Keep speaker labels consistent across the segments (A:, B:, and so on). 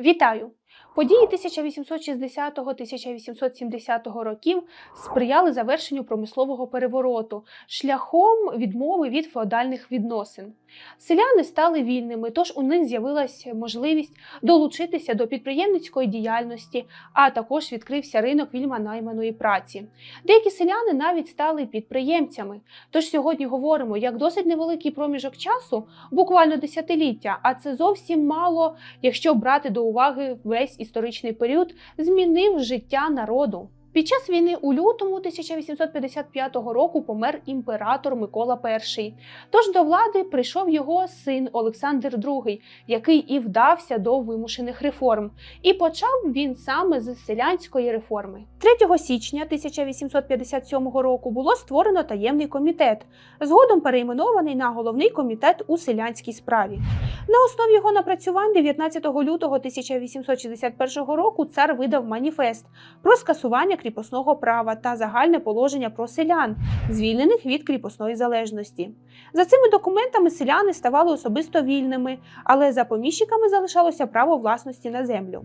A: Вітаю! Події 1860-1870 років сприяли завершенню промислового перевороту шляхом відмови від феодальних відносин. Селяни стали вільними, тож у них з'явилася можливість долучитися до підприємницької діяльності, а також відкрився ринок вільно-найманої праці. Деякі селяни навіть стали підприємцями. Тож сьогодні говоримо, як досить невеликий проміжок часу, буквально десятиліття, а це зовсім мало, якщо брати до уваги весь історичний період, змінив життя народу. Під час війни у лютому 1855 року помер імператор Микола І. Тож до влади прийшов його син Олександр II, який і вдався до вимушених реформ. І почав він саме з селянської реформи. 3 січня 1857 року було створено таємний комітет, згодом перейменований на головний комітет у селянській справі. На основі його напрацювань 19 лютого 1861 року цар видав маніфест про скасування кріпосного права та загальне положення про селян, звільнених від кріпосної залежності. За цими документами селяни ставали особисто вільними, але за поміщиками залишалося право власності на землю.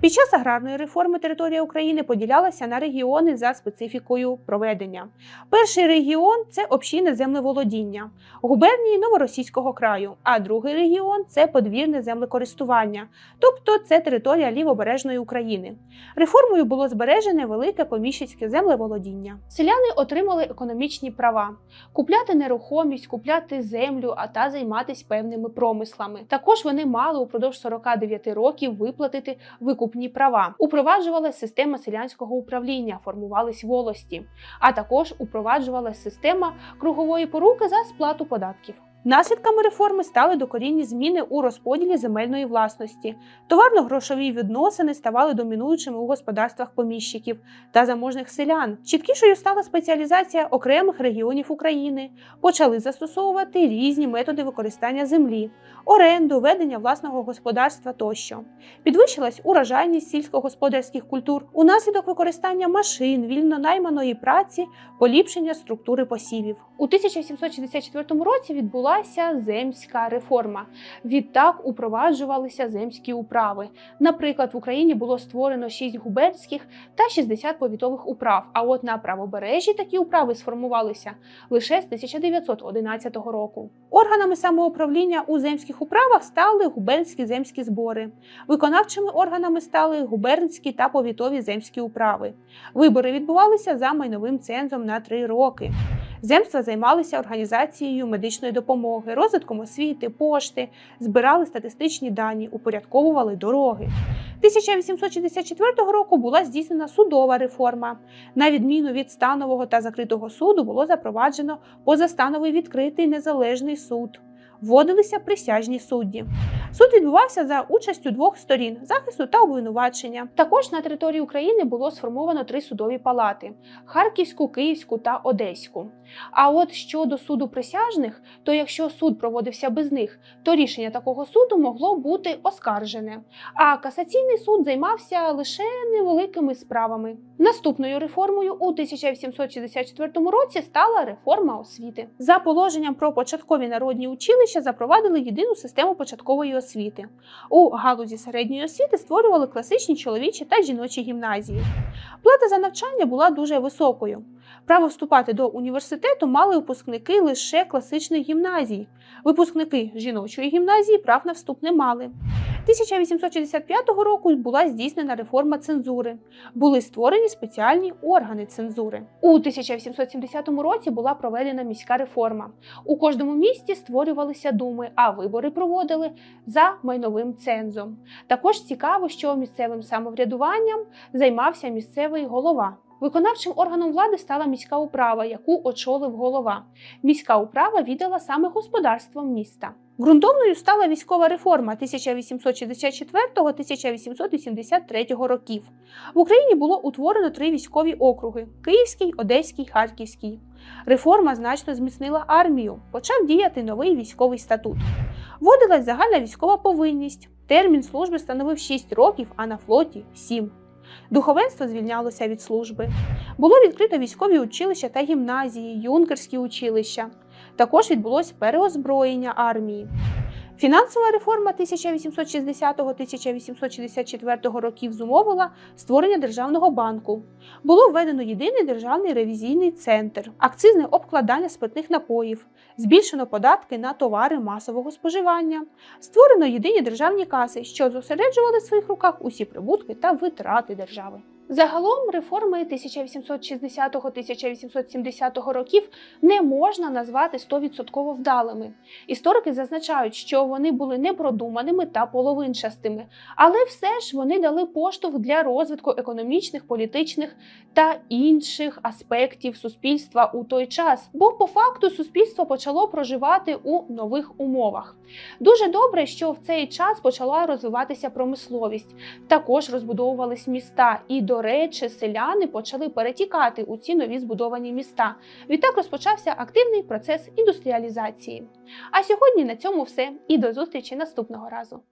A: Під час аграрної реформи територія України поділялася на регіони за специфікою проведення. Перший регіон це общинне землеволодіння, губернії Новоросійського краю, а другий регіон це подвірне землекористування, тобто це територія лівобережної України. Реформою було збережене велике поміщицьке землеволодіння. Селяни отримали економічні права: купляти нерухомість, купляти землю, а та займатися певними промислами. Також вони мали упродовж 49 років виплатити викупні права. Упроваджувалася система селянського управління, формувались волості, а також упроваджувалася система кругової поруки за сплату податків. Наслідками реформи стали докорінні зміни у розподілі земельної власності. Товарно-грошові відносини ставали домінуючими у господарствах поміщиків та заможних селян. Чіткішою стала спеціалізація окремих регіонів України. Почали застосовувати різні методи використання землі, оренду, ведення власного господарства тощо. Підвищилась урожайність сільськогосподарських культур унаслідок використання машин, вільно найманої праці, поліпшення структури посівів. У 1764 році відбулася земська реформа. Відтак упроваджувалися земські управи. Наприклад, в Україні було створено 6 губернських та 60 повітових управ. А от на правобережжі такі управи сформувалися лише з 1911 року. Органами самоуправління у земських управах стали губернські земські збори. Виконавчими органами стали губернські та повітові земські управи. Вибори відбувалися за майновим цензом на три роки. Земства займалися організацією медичної допомоги, розвитком освіти, пошти, збирали статистичні дані, упорядковували дороги. 1864 року була здійснена судова реформа. На відміну від станового та закритого суду було запроваджено позастановий відкритий незалежний суд. Вводилися присяжні судді. Суд відбувався за участю двох сторін захисту та обвинувачення. Також на території України було сформовано три судові палати: Харківську, Київську та Одеську. А от щодо суду присяжних, то якщо суд проводився без них, то рішення такого суду могло бути оскаржене. А касаційний суд займався лише невеликими справами. Наступною реформою у 1864 році стала реформа освіти. За положенням про початкові народні училища запровадили єдину систему початкової освіти. У галузі середньої освіти створювали класичні чоловічі та жіночі гімназії. Плата за навчання була дуже високою. Право вступати до університету мали випускники лише класичних гімназій. Випускники жіночої гімназії прав на вступ не мали. 1865 року була здійснена реформа цензури. Були створені спеціальні органи цензури. У 1870 році була проведена міська реформа. У кожному місті створювалися думи, а вибори проводили за майновим цензом. Також цікаво, що місцевим самоврядуванням займався місцевий голова. Виконавчим органом влади стала міська управа, яку очолив голова. Міська управа віддала саме господарством міста. Ґрунтовною стала військова реформа 1864-1883 років. В Україні було утворено три військові округи: Київський, Одеський, Харківський. Реформа значно зміцнила армію. Почав діяти новий військовий статут. Вводилась загальна військова повинність. Термін служби становив 6 років, а на флоті 7. Духовенство звільнялося від служби. Було відкрито військові училища та гімназії, юнкерські училища. Також відбулось переозброєння армії. Фінансова реформа 1860-1864 років зумовила створення державного банку. Було введено єдиний державний ревізійний центр, акцизне обкладання спиртних напоїв, збільшено податки на товари масового споживання, створено єдині державні каси, що зосереджували в своїх руках усі прибутки та витрати держави. Загалом реформи 1860-1870 років не можна назвати 100% вдалими. Історики зазначають, що вони були непродуманими та половинчастими, але все ж вони дали поштовх для розвитку економічних, політичних та інших аспектів суспільства у той час, бо по факту суспільство почало проживати у нових умовах. Дуже добре, що в цей час почала розвиватися промисловість, також розбудовувались міста, і, до речі, селяни почали перетікати у ці нові збудовані міста. Відтак розпочався активний процес індустріалізації. А сьогодні на цьому все і до зустрічі наступного разу.